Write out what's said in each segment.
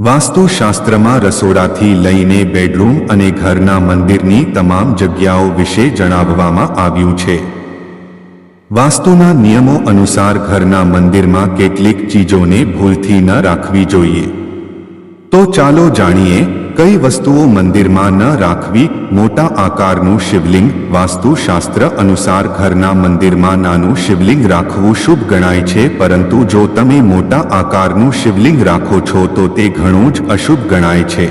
વાસ્તુશાસ્ત્રમાં રસોડાથી લઈને બેડરૂમ અને ઘરના મંદિરની તમામ જગ્યાઓ વિશે જણાવવામાં આવ્યું છે. વાસ્તુના નિયમો અનુસાર ઘરના મંદિરમાં કેટલીક ચીજોને ભૂલથી ન રાખવી જોઈએ. તો ચાલો જાણીએ કઈ વસ્તુઓ મંદિરમાં ન રાખવી, મોટા આકારનું શિવલિંગ, વાસ્તુશાસ્ત્ર અનુસાર ઘરના મંદિરમાં નાનું શિવલિંગ રાખવું શુભ ગણાય છે, પરંતુ જો તમે મોટા આકારનું શિવલિંગ રાખો છો, તો તે ઘણું જ અશુભ ગણાય છે.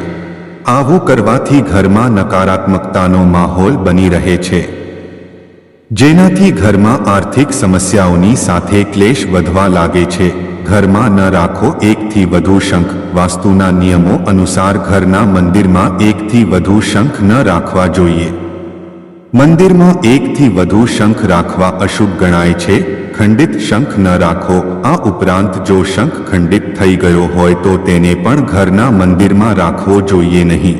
આવું કરવાથી ઘરમાં નકારાત્મકતાનો માહોલ બની રહે છે. જેનાથી ઘરમાં આર્થિક સમસ્યાઓની સાથે ક્લેશ વધવા લાગે છે. ઘરમાં ન રાખો એકથી વધુ શંખ. વાસ્તુના નિયમો અનુસાર ઘરના મંદિરમાં એકથી વધુ શંખ ન રાખવા જોઈએ. મંદિરમાં એકથી વધુ શંખ રાખવા અશુભ ગણાય છે. ખંડિત શંખ ન રાખો. આ ઉપરાંત જો શંખ ખંડિત થઈ ગયો હોય તો તેને પણ ઘરના મંદિરમાં રાખવો જોઈએ નહીં.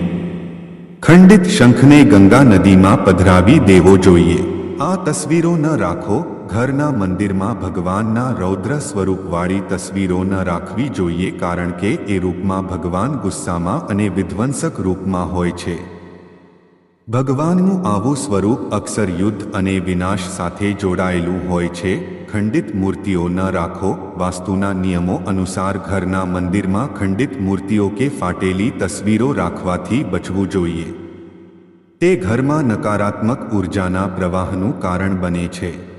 ખંડિત શંખને ગંગા નદીમાં પધરાવી દેવો જોઈએ. આ તસવીરો ન રાખો, ઘરના મંદિરમાં ભગવાનના રૌદ્ર સ્વરૂપવાળી તસવીરો ન રાખવી જોઈએ કારણ કે એ રૂપમાં ભગવાન ગુસ્સામાં અને વિધ્વંસક રૂપમાં હોય છે. ભગવાનનું આવું સ્વરૂપ અક્ષર યુદ્ધ અને વિનાશ સાથે જોડાયેલું હોય છે. ખંડિત મૂર્તિઓ ન રાખો, વાસ્તુના નિયમો અનુસાર ઘરના મંદિરમાં ખંડિત મૂર્તિઓ કે ફાટેલી તસવીરો રાખવાથી બચવું જોઈએ. તે ઘરમાં નકારાત્મક ઉર્જાના પ્રવાહનું કારણ બને છે.